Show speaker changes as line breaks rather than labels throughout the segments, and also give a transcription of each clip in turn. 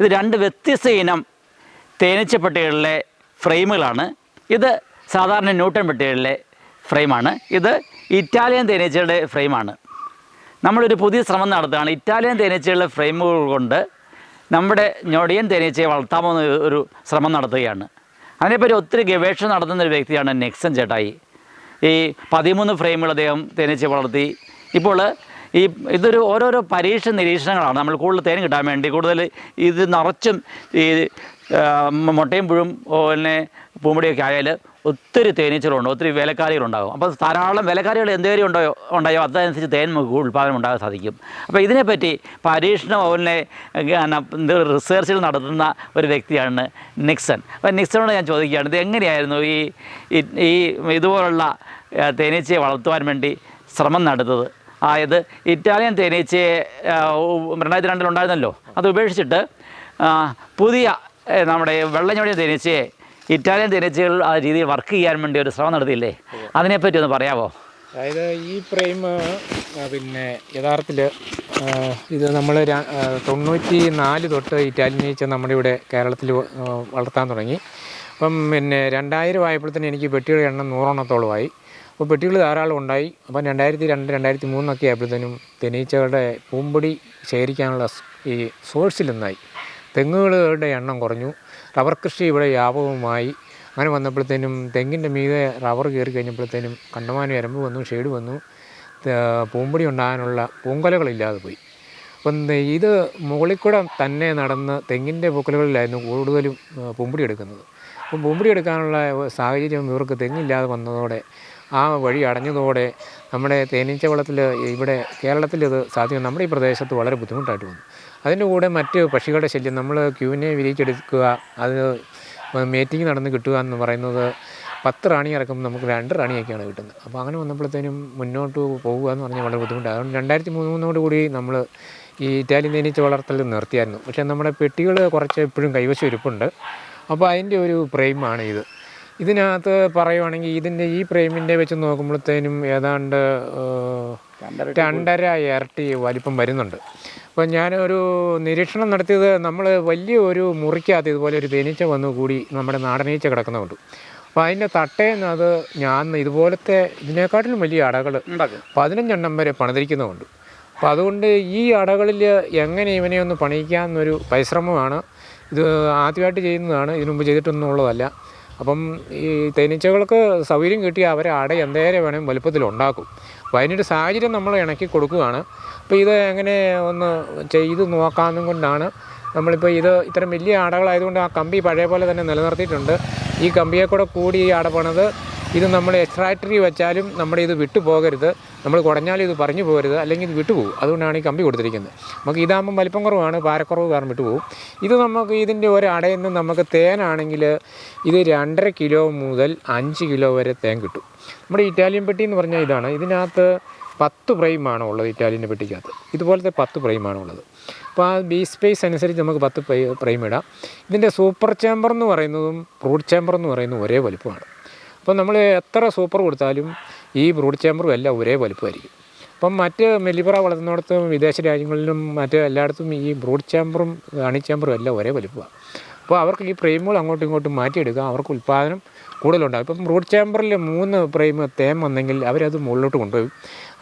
ഇത് രണ്ട് വ്യത്യസ്ത ഇനം തേനീച്ചപ്പെട്ടികളിലെ ഫ്രെയിമുകളാണ്. ഇത് സാധാരണ ന്യൂട്ടൺ പെട്ടികളിലെ ഫ്രെയിമാണ്. ഇത് ഇറ്റാലിയൻ തേനീച്ചയുടെ ഫ്രെയിമാണ്. നമ്മളൊരു പുതിയ ശ്രമം നടത്തുകയാണ്. ഇറ്റാലിയൻ തേനീച്ചകളുടെ ഫ്രെയിമുകൾ കൊണ്ട് നമ്മുടെ ഞൊടിയൻ തേനീച്ചയെ വളർത്താമോ എന്ന് ഒരു ശ്രമം നടത്തുകയാണ്. അതിനെപ്പറ്റി ഒത്തിരി ഗവേഷണം നടത്തുന്ന ഒരു വ്യക്തിയാണ് നെക്സൻ ചേട്ടായി. ഈ പതിമൂന്ന് ഫ്രെയിമുകൾ അദ്ദേഹം തേനീച്ച വളർത്തി. ഇപ്പോൾ ഈ ഇതൊരു ഓരോരോ പരീക്ഷ നിരീക്ഷണങ്ങളാണ്. നമ്മൾ കൂടുതൽ തേൻ കിട്ടാൻ വേണ്ടി കൂടുതൽ ഇത് നിറച്ചും ഈ മുട്ടയും പുഴും പിന്നെ പൂമ്പടിയൊക്കെ ആയാൽ ഒത്തിരി തേനീച്ചകളുണ്ട് ഒത്തിരി വിലക്കാരികളുണ്ടാകും. അപ്പോൾ ധാരാളം വിലക്കാരികൾ എന്തെങ്കിലും ഉണ്ടോ ഉണ്ടായോ അതനുസരിച്ച് തേൻ നമുക്ക് ഉൽപ്പാദനം ഉണ്ടാകാൻ സാധിക്കും. അപ്പോൾ ഇതിനെപ്പറ്റി പരീക്ഷണം അവനെ റിസർച്ചിൽ നടത്തുന്ന ഒരു വ്യക്തിയാണ് നിക്സൺ. അപ്പോൾ നിക്സണോട് ഞാൻ ചോദിക്കുകയാണ് ഇത് എങ്ങനെയായിരുന്നു ഈ ഈ- ഇതുപോലുള്ള തേനീച്ചയെ വളർത്തുവാൻ വേണ്ടി ശ്രമം നടത്തുന്നത്? ആയത് ഇറ്റാലിയൻ തേനീച്ചയെ രണ്ടായിരത്തി രണ്ടിലുണ്ടായിരുന്നല്ലോ അത് ഉപേക്ഷിച്ചിട്ട് പുതിയ നമ്മുടെ വെള്ളഞ്ഞൊടിയ തേനീച്ചയെ ഇറ്റാലിയൻ തേനീച്ചകൾ ആ രീതിയിൽ വർക്ക് ചെയ്യാൻ വേണ്ടി ഒരു ശ്രമം നടത്തിയില്ലേ? അതിനെപ്പറ്റി ഒന്ന് പറയാമോ
അതായത് ഈ ഫ്രെയിം പിന്നെ യഥാർത്ഥത്തിൽ ഇത് നമ്മൾ തൊണ്ണൂറ്റി നാല് തൊട്ട് ഇറ്റാലിയൻ ഈച്ച നമ്മുടെ ഇവിടെ കേരളത്തിൽ വളർത്താൻ തുടങ്ങി. അപ്പം പിന്നെ രണ്ടായിരം ആയപ്പോഴത്തേന് എനിക്ക് പെട്ടിയുടെ എണ്ണം നൂറെണ്ണത്തോളമായി അപ്പോൾ പെട്ടികൾ ധാരാളം ഉണ്ടായി. അപ്പം രണ്ടായിരത്തി രണ്ട് രണ്ടായിരത്തി മൂന്നൊക്കെ ആയപ്പോഴത്തേനും തേനീച്ചകളുടെ പൂമ്പൊടി ശേഖരിക്കാനുള്ള ഈ സോഴ്സിൽ നിന്നായി. തെങ്ങുകളുടെ എണ്ണം കുറഞ്ഞു. റബ്ബർ കൃഷി ഇവിടെ വ്യാപകമായി അങ്ങനെ വന്നപ്പോഴത്തേനും തെങ്ങിന്റെ മീതെ റബ്ബർ കയറി കഴിഞ്ഞപ്പോഴത്തേനും കണ്ടമാനം എരമ്പ് വന്നു ഷെയ്ഡ് വന്നു. പൂമ്പൊടി ഉണ്ടാകാനുള്ള പൂങ്കൊലകളില്ലാതെ പോയി. അപ്പം ഇത് മുകളിൽ കൂടെ തന്നെ നടന്ന് തെങ്ങിന്റെ പൂക്കലുകളിലായിരുന്നു കൂടുതലും പൂമ്പൊടി എടുക്കുന്നത്. അപ്പം പൂമ്പൊടി എടുക്കാനുള്ള സാഹചര്യം ഇവർക്ക് തെങ്ങില്ലാതെ വന്നതോടെ ആ വഴി അടഞ്ഞതോടെ നമ്മുടെ തേനീച്ച വളത്തിൽ ഇവിടെ കേരളത്തിൽ ഇത് നമ്മുടെ ഈ പ്രദേശത്ത് വളരെ ബുദ്ധിമുട്ടായിട്ട് വന്നു അതിന്റെ കൂടെ മറ്റ് പക്ഷികളുടെ ശല്യം നമ്മൾ ക്യൂവിനെ വിരിയിച്ചെടുക്കുക അത് മീറ്റിംഗ് നടന്ന് കിട്ടുക എന്ന് പറയുന്നത് പത്ത് റാണി ഇറക്കുമ്പോൾ നമുക്ക് രണ്ട് റാണിയൊക്കെയാണ് കിട്ടുന്നത്. അപ്പോൾ അങ്ങനെ വന്നപ്പോഴത്തേനും മുന്നോട്ട് പോകുക എന്ന് പറഞ്ഞാൽ വളരെ ബുദ്ധിമുട്ടാണ്. അതുകൊണ്ട് രണ്ടായിരത്തി മൂന്നോട് കൂടി നമ്മൾ ഈ ഇറ്റാലിയൻ തേനീച്ച വളർത്തൽ നിർത്തിയായിരുന്നു. പക്ഷേ നമ്മുടെ പെട്ടികൾ കുറച്ച് എപ്പോഴും കൈവശം ഇരിപ്പുണ്ട്. അപ്പോൾ അതിന്റെ ഒരു പ്രേമാണ് ഇത്. ഇതിനകത്ത് പറയുവാണെങ്കിൽ ഇതിന്റെ ഈ ഫ്രെയിമിന്റെ വെച്ച് നോക്കുമ്പോഴത്തേനും ഏതാണ്ട് രണ്ടര ഇരട്ടി വലിപ്പം വരുന്നുണ്ട്. അപ്പോൾ ഞാനൊരു നിരീക്ഷണം നടത്തിയത് നമ്മൾ വലിയ ഒരു മുറിക്കകത്ത് ഇതുപോലെ ഒരു തേനീച്ച വന്നു കൂടി നമ്മുടെ നാടനീച്ച കിടക്കുന്നുണ്ട് അപ്പോൾ അതിന്റെ തട്ടേന്ന് അത് ഞാൻ ഇതുപോലത്തെ ഇതിനെക്കാട്ടിലും വലിയ അടകൾ പതിനഞ്ചെണ്ണം വരെ പണിതിരിക്കുന്നുമുണ്ട് അപ്പോൾ അതുകൊണ്ട് ഈ അടകളിൽ എങ്ങനെ ഇവനെ ഒന്ന് പണിയിക്കാമെന്നൊരു പരിശ്രമമാണ്. ഇത് ആദ്യമായിട്ട് ചെയ്യുന്നതാണ്. ഇതിനു മുമ്പ് ചെയ്തിട്ടൊന്നും ഉള്ളതല്ല അപ്പം ഈ തേനീച്ചകൾക്ക് സൗകര്യം കിട്ടിയാൽ അവരെ അട എന്തേരെ വേണേൽ വലുപ്പത്തിൽ ഉണ്ടാക്കും അപ്പോൾ അതിനൊരു സാഹചര്യം നമ്മൾ ഇണക്കി കൊടുക്കുകയാണ്. അപ്പോൾ ഇത് എങ്ങനെ ഒന്ന് ചെയ്ത് നോക്കാമെന്നും കൊണ്ടാണ് നമ്മളിപ്പോൾ ഇത് ഇത്തരം വലിയ അടകളായതുകൊണ്ട് ആ കമ്പി പഴയ പോലെ തന്നെ നിലനിർത്തിയിട്ടുണ്ട്. ഈ കമ്പിയെ കൂടെ കൂടി ഈ അട പണിത് ഇത് നമ്മൾ എക്സ്ട്രാക്ടറി വെച്ചാലും നമ്മുടെ ഇത് വിട്ടു പോകരുത്. നമ്മൾ കുടഞ്ഞാലും ഇത് പറഞ്ഞു പോകരുത്. അല്ലെങ്കിൽ ഇത് വിട്ടുപോകും അതുകൊണ്ടാണ് ഈ കമ്പി കൊടുത്തിരിക്കുന്നത്. നമുക്ക് ഇതാകുമ്പം വലിപ്പം കുറവാണ്. ഭാരക്കുറവ് കാരണം വിട്ടുപോകും ഇത് നമുക്ക് ഇതിന്റെ ഒരു അടയിൽ നിന്ന് നമുക്ക് തേനാണെങ്കിൽ ഇത് രണ്ടര കിലോ മുതൽ അഞ്ച് കിലോ വരെ തേൻ കിട്ടും. നമ്മുടെ ഇറ്റാലിയൻ പെട്ടി എന്ന് പറഞ്ഞാൽ ഇതാണ്. ഇതിനകത്ത് പത്ത് ഫ്രെയിമാണ് ഉള്ളത് ഇറ്റാലിയന്റെ പെട്ടിക്കകത്ത്. ഇതുപോലത്തെ പത്ത് ഫ്രെയിമാണ് ഉള്ളത്. അപ്പോൾ ആ ബി സ്പേസ് അനുസരിച്ച് നമുക്ക് പത്ത് ഫ്രെയിം ഇടാം. ഇതിന്റെ സൂപ്പർ ചേമ്പർ എന്ന് പറയുന്നതും റൂട്ട് ചേമ്പർ എന്ന് പറയുന്നതും ഒരേ വലുപ്പമാണ്. അപ്പോൾ നമ്മൾ എത്ര സൂപ്പർ കൊടുത്താലും ഈ ബ്രൂഡ് ചേമ്പറും എല്ലാം ഒരേ വലുപ്പമായിരിക്കും. അപ്പം മറ്റ് മെല്ലിപ്പറ വളർത്തുന്നിടത്തും വിദേശ രാജ്യങ്ങളിലും മറ്റ് എല്ലായിടത്തും ഈ ബ്രൂഡ് ചേമ്പറും റാണി ചേമ്പറും എല്ലാം ഒരേ വലുപ്പമാണ്. അപ്പോൾ അവർക്ക് ഈ ഫ്രെയിമുകൾ അങ്ങോട്ടും ഇങ്ങോട്ടും മാറ്റിയെടുക്കാം. അവർക്ക് ഉൽപ്പാദനം കൂടുതലുണ്ടാകും. ഇപ്പം റൂട്ട് ചേമ്പറിൽ മൂന്ന് ഫ്രെയിം തേം വന്നെങ്കിൽ അവരത് മുകളിലോട്ട് കൊണ്ടുപോകും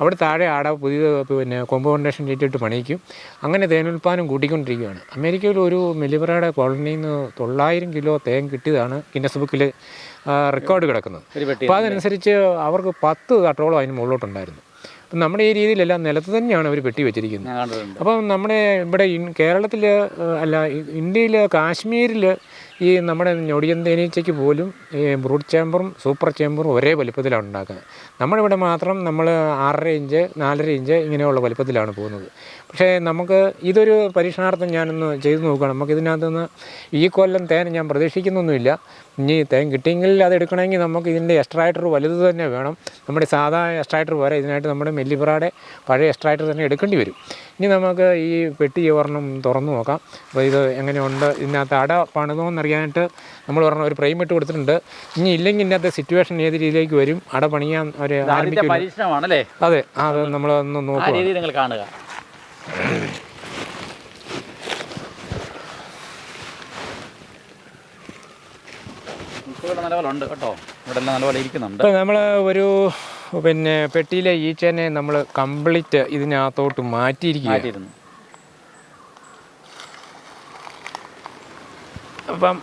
അവിടെ താഴെ ആട പുതിയ പിന്നെ കോമ്പൗണ്ടേഷൻ ചെയ്തിട്ട് പണിയിക്കും. അങ്ങനെ തേനുൽപ്പാദനം കൂട്ടിക്കൊണ്ടിരിക്കുകയാണ്. അമേരിക്കയിൽ ഒരു മെലിബറയുടെ കോളനിയിൽ നിന്ന് തൊള്ളായിരം കിലോ തേൻ കിട്ടിയതാണ് ഗിന്നസ് ബുക്കിൽ റെക്കോർഡ് കിടക്കുന്നത്. അപ്പോൾ അതനുസരിച്ച് അവർക്ക് പത്ത് കട്ടോളം അതിന് മുകളിലോട്ടുണ്ടായിരുന്നു. അപ്പം നമ്മുടെ ഈ രീതിയിലെല്ലാം നിലത്ത് തന്നെയാണ് അവർ പെട്ടി വെച്ചിരിക്കുന്നത് അപ്പം നമ്മുടെ ഇവിടെ കേരളത്തിൽ അല്ല ഇന്ത്യയിൽ കാശ്മീരിൽ ഈ നമ്മുടെ ഞൊടിയൻ തേനീച്ചയ്ക്ക് പോലും ഈ ബ്രൂഡ് ചേമ്പറും സൂപ്പർ ചേമ്പറും ഒരേ വലുപ്പത്തിലാണ് ഉണ്ടാക്കുന്നത്. നമ്മുടെ ഇവിടെ മാത്രം നമ്മൾ ആറര ഇഞ്ച് നാലര ഇഞ്ച് ഇങ്ങനെയുള്ള വലുപ്പത്തിലാണ് പോകുന്നത്. പക്ഷേ നമുക്ക് ഇതൊരു പരീക്ഷണാർത്ഥം ഞാനൊന്ന് ചെയ്തു നോക്കുകയാണ്. നമുക്ക് ഇതിനകത്തുനിന്ന് ഈ കൊല്ലം തേൻ ഞാൻ പ്രതീക്ഷിക്കുന്നൊന്നുമില്ല. ഇനി തേൻ കിട്ടിയെങ്കിൽ അത് എടുക്കണമെങ്കിൽ നമുക്ക് ഇതിന്റെ എക്സ്ട്രാക്ടർ വലുത് തന്നെ വേണം. നമ്മുടെ സാധാ എക്സ്ട്രാക്ടർ പോരാ ഇതിനായിട്ട് നമ്മുടെ മെല്ലിപ്രാടെ പഴയ എക്സ്ട്രാക്ടർ തന്നെ എടുക്കേണ്ടി വരും. ഇനി നമുക്ക് ഈ പെട്ടി ഒരെണ്ണം തുറന്നു നോക്കാം. അപ്പോൾ ഇത് എങ്ങനെയുണ്ട്? ഇതിനകത്ത് അട പണിതോ അറിയാനായിട്ട് നമ്മൾ പറഞ്ഞ ഒരു പ്രൈം ഇട്ട് കൊടുത്തിട്ടുണ്ട്. ഇനി ഇല്ലെങ്കിൽ ഇന്നത്തെ സിറ്റുവേഷൻ ഏത് രീതിയിലേക്ക് വരും? അട പണിയാൻ ഒരു
പരീക്ഷണമാണല്ലേ?
അതെ. അത് നമ്മൾ
ഒന്ന്
നോക്കുക
കാണുക. ഇരിക്കുന്നുണ്ട്.
നമ്മൾ ഒരു പിന്നെ പെട്ടിയിലെ ഈച്ചേനെ നമ്മൾ കംപ്ലീറ്റ് ഇതിനകത്തോട്ട്
മാറ്റിയിരിക്കുകയായിരുന്നു
അപ്പം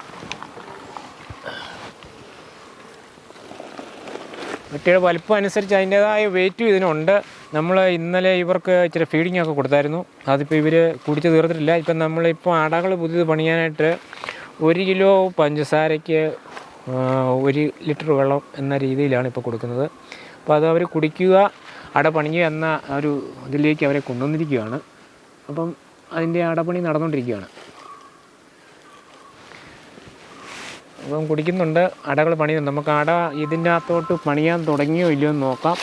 കുട്ടിയുടെ വലിപ്പം അനുസരിച്ച് അതിന്റേതായ വെയിറ്റും ഇതിനുണ്ട്. നമ്മൾ ഇന്നലെ ഇവർക്ക് ഇച്ചിരി ഫീഡിംഗ് ഒക്കെ കൊടുത്തായിരുന്നു. അതിപ്പോൾ ഇവർ കുടിച്ച് തീർത്തിട്ടില്ല. ഇപ്പം നമ്മളിപ്പോൾ അടകൾ പുതിയത് പണിയാനായിട്ട് ഒരു കിലോ പഞ്ചസാരയ്ക്ക് ഒരു ലിറ്റർ വെള്ളം എന്ന രീതിയിലാണ് ഇപ്പോൾ കൊടുക്കുന്നത്. അപ്പോൾ അത് അവർ കുടിക്കുക അട പണിയുക എന്ന ഒരു ഇതിലേക്ക് അവരെ കൊണ്ടുവന്നിരിക്കുകയാണ്. അപ്പം അതിന്റെ അടപണി നടന്നുകൊണ്ടിരിക്കുകയാണ് അപ്പം കുടിക്കുന്നുണ്ട് അടകൾ പണിയുന്നുണ്ട്. നമുക്ക് അട ഇതിന്റെ അകത്തോട്ട് പണിയാൻ തുടങ്ങിയോ ഇല്ലയോ എന്ന് നോക്കാം.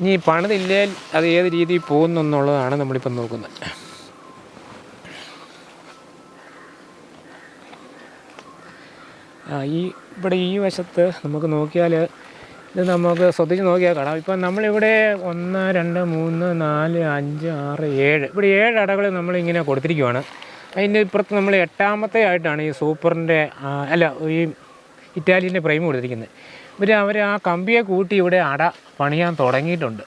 ഇനി പണിതില്ലേൽ അത് ഏത് രീതിയിൽ പോകുന്നു എന്നുള്ളതാണ് നമ്മളിപ്പം നോക്കുന്നത്. ആ ഈ ഇവിടെ ഈ വശത്ത് നമുക്ക് നോക്കിയാൽ ഇത് നമുക്ക് ശ്രദ്ധിച്ച് നോക്കിയാൽ കാണാം. ഇപ്പം നമ്മളിവിടെ ഒന്ന് രണ്ട് മൂന്ന് നാല് അഞ്ച് ആറ് ഏഴ്. ഇവിടെ ഏഴ് അടകൾ നമ്മളിങ്ങനെ കൊടുത്തിരിക്കുവാണ്. അതിന്റെ ഇപ്പുറത്ത് നമ്മൾ എട്ടാമത്തെ ആയിട്ടാണ് ഈ സൂപ്പറിന്റെ അല്ല ഈ ഇറ്റാലിയന്റെ പ്രൈം കൊടുത്തിരിക്കുന്നത്. ഇവർ അവർ ആ കമ്പിയെ കൂട്ടി ഇവിടെ അട പണിയാൻ തുടങ്ങിയിട്ടുണ്ട്.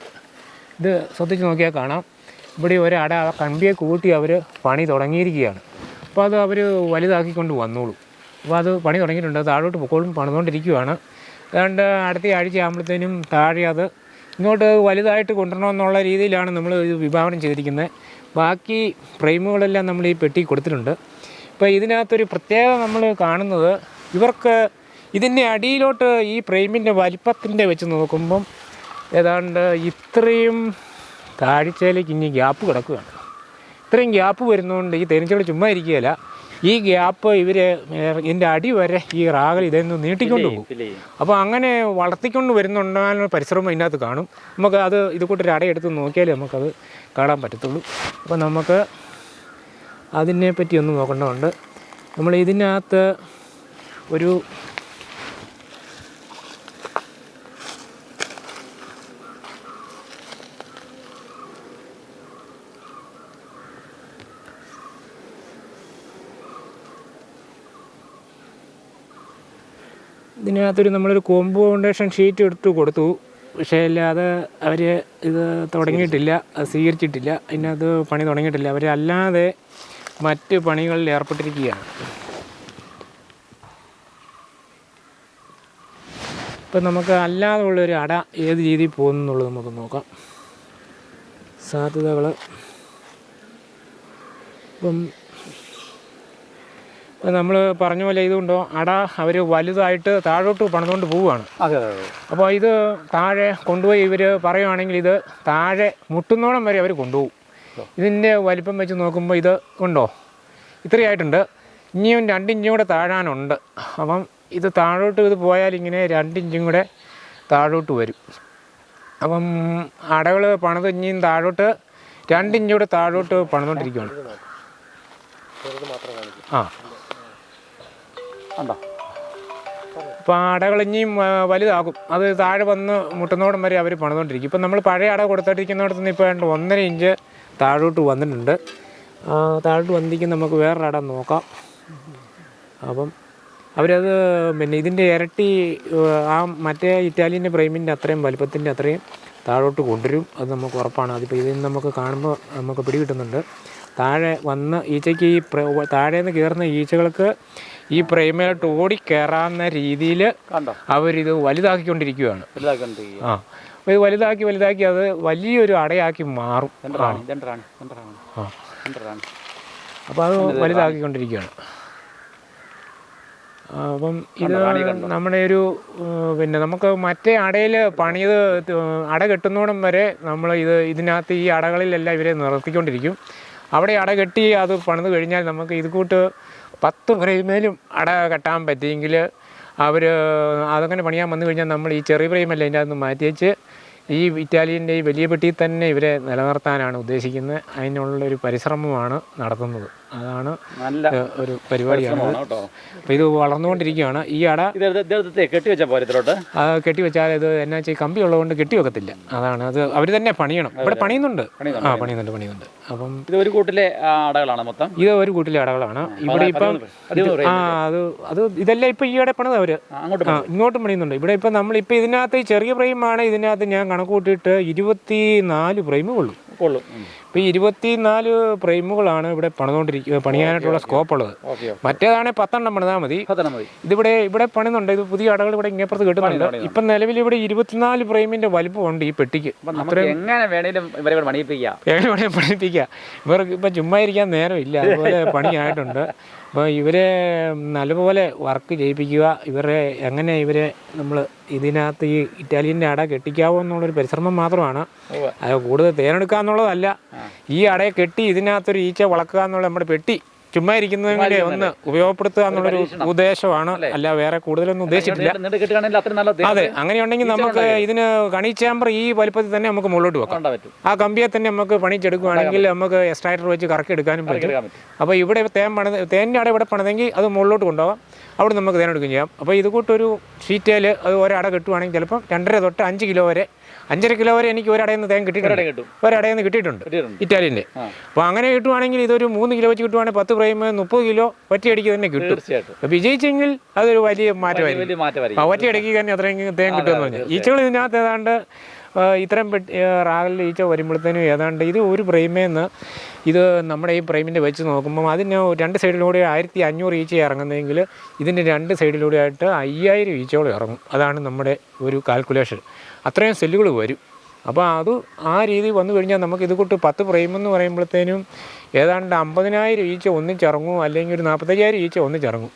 ഇത് ശ്രദ്ധിച്ച് നോക്കിയാൽ കാണാം. ഇവിടെ ഒരു അട കമ്പിയെ കൂട്ടി അവർ പണി തുടങ്ങിയിരിക്കുകയാണ്. അപ്പോൾ അത് അവർ വലുതാക്കിക്കൊണ്ട് വന്നോളൂ. അപ്പോൾ അത് പണി തുടങ്ങിയിട്ടുണ്ട്. താഴോട്ട് പൊക്കോളും പണിതുകൊണ്ടിരിക്കുകയാണ് അതുകൊണ്ട് അടുത്ത ആഴ്ച ആകുമ്പോഴത്തേനും താഴെ അത് ഇങ്ങോട്ട് വലുതായിട്ട് കൊണ്ടുവരണമെന്നുള്ള രീതിയിലാണ് നമ്മൾ ഇത് വിഭാവനം ചെയ്തിരിക്കുന്നത്. ബാക്കി ഫ്രെയിമുകളെല്ലാം നമ്മൾ ഈ പെട്ടി കൊടുത്തിട്ടുണ്ട്. ഇപ്പോൾ ഇതിനകത്തൊരു പ്രത്യേകത നമ്മൾ കാണുന്നത് ഇവർക്ക് ഇതിന്റെ അടിയിലോട്ട് ഈ ഫ്രെയിമിന്റെ വലിപ്പത്തിന്റെ വെച്ച് നോക്കുമ്പം ഏതാണ്ട് ഇത്രയും താഴ്ചയിലേക്ക് ഇനി ഗ്യാപ്പ് കിടക്കുകയാണ്. ഇത്രയും ഗ്യാപ്പ് വരുന്നതുകൊണ്ട് ഈ തേനീച്ചകൾ ചുമ്മാ ഇരിക്കുകയില്ല. ഈ ഗ്യാപ്പ് ഇവർ ഇതിന്റെ അടി വരെ ഈ റാഗൽ ഇതെന്ന് നീട്ടിക്കൊണ്ട് പോകും. അപ്പോൾ അങ്ങനെ വളർത്തിക്കൊണ്ട് വരുന്നുണ്ടാകുന്ന പരിശ്രമം ഇതിനകത്ത് കാണും. നമുക്ക് അത് ഇത് കൂട്ടൊരു അടയെടുത്ത് നോക്കിയാലേ നമുക്കത് കാണാൻ പറ്റത്തുള്ളൂ. അപ്പോൾ നമുക്ക് അതിനെ പറ്റി ഒന്ന് നോക്കേണ്ടതുണ്ട്. നമ്മൾ ഇതിനകത്ത് ഒരു ഇതിനകത്തൊരു നമ്മളൊരു കോമ്പൗണ്ടേഷൻ ഷീറ്റ് എടുത്തു കൊടുത്തു. പക്ഷേ അല്ലാതെ അവർ ഇത് തുടങ്ങിയിട്ടില്ല സ്വീകരിച്ചിട്ടില്ല. അതിനകത്ത് പണി തുടങ്ങിയിട്ടില്ല. അവർ അല്ലാതെ മറ്റ് പണികളിൽ ഏർപ്പെട്ടിരിക്കുകയാണ്. ഇപ്പം നമുക്ക് അല്ലാതെ ഉള്ളൊരു അട ഏത് രീതിയിൽ പോകുന്നു എന്നുള്ളത് നമുക്ക് നോക്കാം. സാധ്യതകൾ ഇപ്പം നമ്മൾ പറഞ്ഞ പോലെ ഇതുകൊണ്ടോ അട അവർ വലുതായിട്ട് താഴോട്ട് പണിതുകൊണ്ട് പോവുകയാണ്. അപ്പോൾ ഇത് താഴെ കൊണ്ടുപോയി ഇവർ പറയുവാണെങ്കിൽ ഇത് താഴെ മുട്ടുന്നോളം വരെ അവർ കൊണ്ടുപോകും. ഇതിന്റെ വലിപ്പം വെച്ച് നോക്കുമ്പോൾ ഇത് ഉണ്ടോ? ഇത്രയായിട്ടുണ്ട്. ഇനിയും രണ്ടിഞ്ചും കൂടെ താഴാനുണ്ട്. അപ്പം ഇത് താഴോട്ട് ഇത് പോയാൽ ഇങ്ങനെ രണ്ടിഞ്ചും കൂടെ താഴോട്ട് വരും. അപ്പം അടകൾ പണിത് ഇനിയും താഴോട്ട് രണ്ടിഞ്ചും കൂടെ താഴോട്ട് പണിതുകൊണ്ടിരിക്കുകയാണ്. ആ.
ഉണ്ടോ?
അപ്പോൾ ഇനിയും വലുതാകും. അത് താഴെ വന്ന് മുട്ടുന്നോടം വരെ അവർ പണിതുകൊണ്ടിരിക്കും ഇപ്പം നമ്മൾ പഴയ അട കൊടുത്തിരിക്കുന്നിടത്ത് നിന്ന് ഇപ്പോൾ ഒന്നര ഇഞ്ച് താഴോട്ട് വന്നിട്ടുണ്ട്. താഴോട്ട് വന്നിരിക്കും നമുക്ക് വേറൊരു അട നോക്കാം. അപ്പം അവരത് പിന്നെ ഇതിന്റെ ഇരട്ടി ആ മറ്റേ ഇറ്റാലിയന്റെ ഫ്രെയിമിന്റെ അത്രയും വലിപ്പത്തിന്റെ അത്രയും താഴോട്ട് കൊണ്ടുവരും. അത് നമുക്ക് ഉറപ്പാണ്. അതിപ്പോൾ ഇതിൽ നിന്ന് നമുക്ക് കാണുമ്പോൾ നമുക്ക് പിടികിട്ടുന്നുണ്ട്. താഴെ വന്ന് ഈച്ചയ്ക്ക് ഈ താഴേന്ന് കയറുന്ന ഈച്ചകൾക്ക് ഈ പ്രേമയായിട്ട് ഓടി കയറാവുന്ന രീതിയിൽ അവരിത് വലുതാക്കിക്കൊണ്ടിരിക്കുകയാണ്
വലുതാക്കിക്കൊണ്ടിരിക്കുക
ആ. ഇത് വലുതാക്കി വലുതാക്കി അത് വലിയൊരു അടയാക്കി മാറും. അപ്പോൾ അത് വലുതാക്കിക്കൊണ്ടിരിക്കുകയാണ്. അപ്പം ഇത് നമ്മുടെ ഒരു പിന്നെ നമുക്ക് മറ്റേ അടയിൽ പണിത് അട കെട്ടുന്നോടം വരെ നമ്മൾ ഇത് ഇതിനകത്ത് ഈ അടകളിലെല്ലാം ഇവരെ നിർത്തിക്കൊണ്ടിരിക്കും. അവിടെ അട കെട്ടി അത് പണിത് കഴിഞ്ഞാൽ നമുക്ക് ഇത് കൂട്ട് പത്ത് ഫ്രെയിമേലും അട കെട്ടാൻ പറ്റിയെങ്കിൽ അവർ അതങ്ങനെ പണിയാൻ വന്നു കഴിഞ്ഞാൽ നമ്മൾ ഈ ചെറിയ ഫ്രെയിമല്ല അതിന്റെ അകത്ത് മാറ്റി വെച്ച് ഈ ഇറ്റാലിയന്റെ ഈ വലിയ പെട്ടിയിൽ തന്നെ ഇവരെ നിലനിർത്താനാണ് ഉദ്ദേശിക്കുന്നത്. അതിനുള്ളൊരു പരിശ്രമമാണ് നടത്തുന്നത്. അതാണ്
നല്ല
ഒരു പരിപാടിയാണ് അപ്പോൾ ഇത് വളർന്നുകൊണ്ടിരിക്കുകയാണ്. ഈ അട
കെട്ടിവെച്ച ഇദ്ദേഹത്തെ കെട്ടി വെച്ചാൽ പോരെ
അത് കെട്ടി വെച്ചാൽ ഇത് എന്നാ വെച്ചാൽ കമ്പി ഉള്ളതുകൊണ്ട് കെട്ടി വെക്കത്തില്ല. അതാണ് അത് അവർ തന്നെ പണിയണം. ഇവിടെ പണിയുന്നുണ്ട്. ആ പണിയുന്നുണ്ട് പണിയുന്നുണ്ട്. അപ്പം
ഇത് ഒരു കൂട്ടിലെ അടകളാണ് മൊത്തം?
ഇത് ഒരു കൂട്ടിലെ അടകളാണ്. ഇവിടെ ഇപ്പം ആ അത് അത് ഇതെല്ലാം ഇപ്പം ഈയിടെ പണിത് അവർ ഇങ്ങോട്ടും പണിയുന്നുണ്ട്. ഇവിടെ ഇപ്പം നമ്മളിപ്പോൾ ഇതിനകത്ത് ചെറിയ പ്രേമാണ് ഇതിനകത്ത് ഞാൻ കണക്ക് കൂട്ടിയിട്ട് ഇരുപത്തി നാല് ഫ്രെയിമേ ഉള്ളൂ.
കൊള്ളും ഉം.
ഇപ്പോൾ ഇരുപത്തി നാല് ഫ്രെയിമുകളാണ് ഇവിടെ പണിതുകൊണ്ടിരിക്കുക പണിയാനായിട്ടുള്ള സ്കോപ്പ് ഉള്ളത് മറ്റേതാണ് പത്തെണ്ണം പണിതാൽ മതി. ഇതിവിടെ ഇവിടെ പണിതുണ്ട്. ഇത് പുതിയ അടകൾ ഇവിടെ ഇങ്ങനെപ്പുറത്ത് കിട്ടുന്നുണ്ട്. ഇപ്പം നിലവിൽ ഇവിടെ ഇരുപത്തിനാല് ഫ്രെയിമിന്റെ വലിപ്പമുണ്ട് ഈ പെട്ടിക്ക്.
എങ്ങനെ വേണേലും ഇവരെ പണിയിപ്പിക്കാം.
ഇവർക്ക് ഇപ്പം ചുമ്മാ ഇരിക്കാൻ നേരമില്ല. അതുപോലെ പണിയായിട്ടുണ്ട്. അപ്പോൾ ഇവരെ നല്ലപോലെ വർക്ക് ചെയ്യിപ്പിക്കുക. ഇവരെ എങ്ങനെ ഇവരെ നമ്മൾ ഇതിനകത്ത് ഈ ഇറ്റാലിയന്റെ അട കെട്ടിക്കാവോ എന്നുള്ളൊരു പരിശ്രമം മാത്രമാണ്. അത് കൂടുതൽ തേനെടുക്കുക എന്നുള്ളതല്ല ഈ അടയെ കെട്ടി ഇതിനകത്തൊരു ഈച്ച വളക്കുക എന്നുള്ള നമ്മുടെ പെട്ടി ചുമ്മാ ഇരിക്കുന്നതിന് വേണ്ടി ഒന്ന് ഉപയോഗപ്പെടുത്തുക എന്നുള്ളൊരു ഉദ്ദേശമാണ്. അല്ല? വേറെ കൂടുതലൊന്നും ഉദ്ദേശിച്ചിട്ടില്ല. അതെ അങ്ങനെയുണ്ടെങ്കിൽ നമുക്ക് ഇതിന് കണി ചേമ്പർ ഈ വലിപ്പത്തിൽ തന്നെ നമുക്ക് മുകളിലോട്ട് വെക്കാം. ആ കമ്പിയെ തന്നെ നമുക്ക് പണിച്ചെടുക്കുകയാണെങ്കിൽ നമുക്ക് എക്സ്ട്രാക്ടർ വെച്ച് കറക്കി എടുക്കാനും പറ്റും. അപ്പോൾ ഇവിടെ തേൻ പണിത് തേന്റെ അവിടെ ഇവിടെ പണിതെങ്കിൽ അത് മുകളിലോട്ട് കൊണ്ടുപോകാം. അവിടെ നമുക്ക് തേനെടുക്കുകയും ചെയ്യാം. അപ്പോൾ ഇത് കൂട്ടൊരു ഷീറ്റേൽ അത് ഒരട കിട്ടുവാണെങ്കിൽ ചിലപ്പം രണ്ടര തൊട്ട് അഞ്ച് കിലോ വരെ അഞ്ചര കിലോ വരെ എനിക്ക് ഒരടയിൽ നിന്ന് തേൻ കിട്ടിയിട്ടുണ്ട്.
കിട്ടും.
ഒരടയിൽ നിന്ന് കിട്ടിയിട്ടുണ്ട്.
ഇറ്റാലിയന്റെ.
അപ്പോൾ അങ്ങനെ കിട്ടുവാണെങ്കിൽ ഇതൊരു മൂന്ന് കിലോ വെച്ച് കിട്ടുവാണെങ്കിൽ പത്ത് ഫ്രെയിം മുപ്പത് കിലോ ഒറ്റയടിക്ക് തന്നെ കിട്ടും. വിജയിച്ചെങ്കിൽ അതൊരു വലിയ മാറ്റമായിരിക്കും. ആ ഒറ്റയടിക്ക് തന്നെ അത്രയും തേൻ കിട്ടുമെന്ന് പറഞ്ഞു. ഈച്ചകൾ ഇതിനകത്ത് ഏതാണ്ട് ഇത്രയും റാഗലിൽ ഈച്ച വരുമ്പോഴത്തേനും ഏതാണ്ട് ഇത് ഒരു പ്രൈമേന്ന് ഇത് നമ്മുടെ ഈ പ്രൈമിന്റെ വെച്ച് നോക്കുമ്പം അതിന് രണ്ട് സൈഡിലൂടെ ആയിരത്തി അഞ്ഞൂറ് ഈച്ച ഇറങ്ങുന്നതെങ്കിൽ ഇതിന്റെ രണ്ട് സൈഡിലൂടെ ആയിട്ട് അയ്യായിരം ഈച്ചകളും ഇറങ്ങും. അതാണ് നമ്മുടെ ഒരു കാൽക്കുലേഷൻ അത്രയും സെല്ലുകൾ വരും. അപ്പോൾ അത് ആ രീതി വന്നു കഴിഞ്ഞാൽ നമുക്ക് ഇത് കൂട്ട് പത്ത് പ്രൈമെന്ന് പറയുമ്പോഴത്തേനും ഏതാണ്ട് അമ്പതിനായിരം ഈച്ച ഒന്നിച്ചിറങ്ങും അല്ലെങ്കിൽ ഒരു നാൽപ്പത്തയ്യായിരം ഈച്ച ഒന്നിച്ചിറങ്ങും.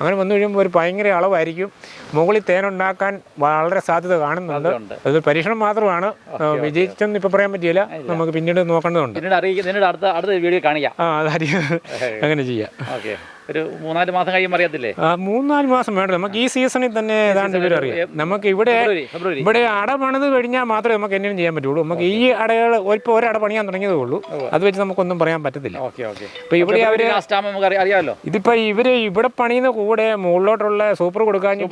അങ്ങനെ വന്നു കഴിയുമ്പോൾ ഒരു ഭയങ്കര അളവായിരിക്കും. മുകളിൽ തേനുണ്ടാക്കാൻ വളരെ സാധ്യത കാണുന്നുണ്ട്. അത് പരീക്ഷണം മാത്രമാണ്. വിജയിച്ചെന്ന് ഇപ്പം പറയാൻ പറ്റിയില്ല. നമുക്ക് പിന്നീട് നോക്കേണ്ടതുണ്ട്.
അടുത്ത അടുത്ത വീഡിയോ കാണിക്കാം.
ആ അതായിരിക്കും. അങ്ങനെ ചെയ്യാം.
ഓക്കെ. ഒരു മൂന്നാൽ മാസം കഴിയുമ്പോൾ അറിയത്തില്ലേ?
മൂന്നാൽ മാസം വേണ്ട നമുക്ക് ഈ സീസണിൽ തന്നെ ഏതാണ്ട് ഇവർ അറിയാം നമുക്ക് ഇവിടെ ഇവിടെ അട പണിത് കഴിഞ്ഞാൽ മാത്രമേ നമുക്ക് എന്തെങ്കിലും ചെയ്യാൻ പറ്റുള്ളൂ. നമുക്ക് ഈ അടകൾ ഇപ്പോൾ ഒരട പണിയാൻ തുടങ്ങിയതേ ഉള്ളൂ അത് വെച്ച് നമുക്കൊന്നും പറയാൻ പറ്റത്തില്ല. ഇപ്പൊ ഇവിടെ അവർ
അറിയാമല്ലോ
ഇതിപ്പോ ഇവർ ഇവിടെ പണിയുന്ന കൂടെ മുകളിലോട്ടുള്ള സൂപ്പർ കൊടുക്കാൻ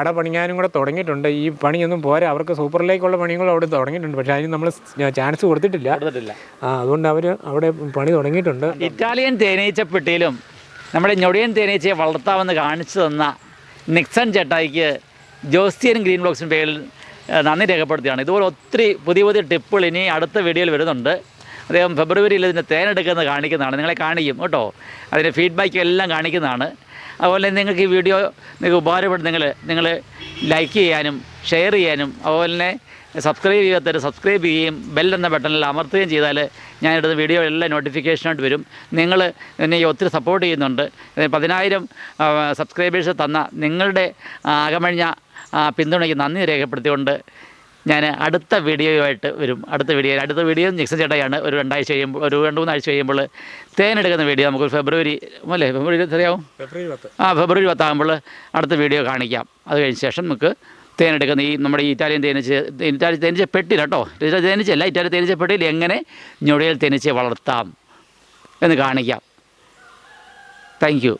അട പണിയാനും കൂടെ തുടങ്ങിയിട്ടുണ്ട്. ഈ പണിയൊന്നും പോരാ. അവർക്ക് സൂപ്പറിലേക്കുള്ള പണികളും അവിടെ തുടങ്ങിയിട്ടുണ്ട്. പക്ഷെ അതിന് നമ്മൾ ചാൻസ് കൊടുത്തിട്ടില്ല.
കൊടുത്തിട്ടില്ല.
ആ അതുകൊണ്ട് അവർ അവിടെ പണി തുടങ്ങിയിട്ടുണ്ട്.
ഇറ്റാലിയൻ തേനീച്ചപ്പെട്ടിയിലും നമ്മുടെ ഞൊടിയൻ തേനീച്ചയെ വളർത്താമെന്ന് കാണിച്ചു തന്ന നിക്സൺ ചേട്ടായിക്ക് ജോസ്തിയൻ ഗ്രീൻ ബ്ലോക്സിന്റെ പേരിൽ നന്ദി രേഖപ്പെടുത്തുകയാണ്. ഇതുപോലെ ഒത്തിരി പുതിയ പുതിയ ടിപ്പുകൾ ഇനി അടുത്ത വീഡിയോയിൽ വരുന്നുണ്ട്. അദ്ദേഹം ഫെബ്രുവരിയിൽ ഇതിന്റെ തേനെടുക്കുന്നത് കാണിക്കുന്നതാണ്. നിങ്ങളെ കാണിക്കും കേട്ടോ. അതിന്റെ ഫീഡ്ബാക്ക് എല്ലാം കാണിക്കുന്നതാണ്. അതുപോലെ നിങ്ങൾക്ക് ഈ വീഡിയോ നിങ്ങൾക്ക് ഉപകാരപ്പെടും നിങ്ങൾ നിങ്ങൾ ലൈക്ക് ചെയ്യാനും ഷെയർ ചെയ്യാനും അതുപോലെ തന്നെ സബ്സ്ക്രൈബ് ചെയ്യാത്തവർ സബ്സ്ക്രൈബ് ചെയ്യുകയും ബെല്ലെന്ന ബട്ടണിൽ അമർത്തുകയും ചെയ്താൽ ഞാൻ ഞാനിടുന്ന വീഡിയോ എല്ലാം നോട്ടിഫിക്കേഷനായിട്ട് വരും. നിങ്ങൾ എന്നെ ഒത്തിരി സപ്പോർട്ട് ചെയ്യുന്നുണ്ട്. പതിനായിരം സബ്സ്ക്രൈബേഴ്സ് തന്ന നിങ്ങളുടെ അകമഴിഞ്ഞ പിന്തുണയ്ക്ക് നന്ദി രേഖപ്പെടുത്തിക്കൊണ്ട് ഞാൻ അടുത്ത വീഡിയോയുമായിട്ട് വരും. അടുത്ത വീഡിയോ അടുത്ത വീഡിയോ നിക്സൺ ചേട്ടായാണ് ഒരു രണ്ടാഴ്ച കഴിയുമ്പോൾ ഒരു രണ്ട് മൂന്നാഴ്ച കഴിയുമ്പോൾ തേനെടുക്കുന്ന വീഡിയോ നമുക്ക് ഫെബ്രുവരി അല്ലേ ഫെബ്രുവരി എത്രയാവും ആ ഫെബ്രുവരി പത്താകുമ്പോൾ അടുത്ത വീഡിയോ കാണിക്കാം. അത് കഴിഞ്ഞ ശേഷം നമുക്ക് തേനെടുക്കുന്ന ഈ നമ്മുടെ ഈ ഇറ്റാലിയൻ തേനീച്ച ഇറ്റാലിയൻ തേനീച്ച പെട്ടിയിൽ കേട്ടോ. ഇറ്റാലിയൻ തേനീച്ചയല്ല ഇറ്റാലിയൻ തേനീച്ച പെട്ടിയിൽ എങ്ങനെ ഞൊടിയൽ തേനീച്ചയെ വളർത്താം എന്ന് കാണിക്കാം. താങ്ക്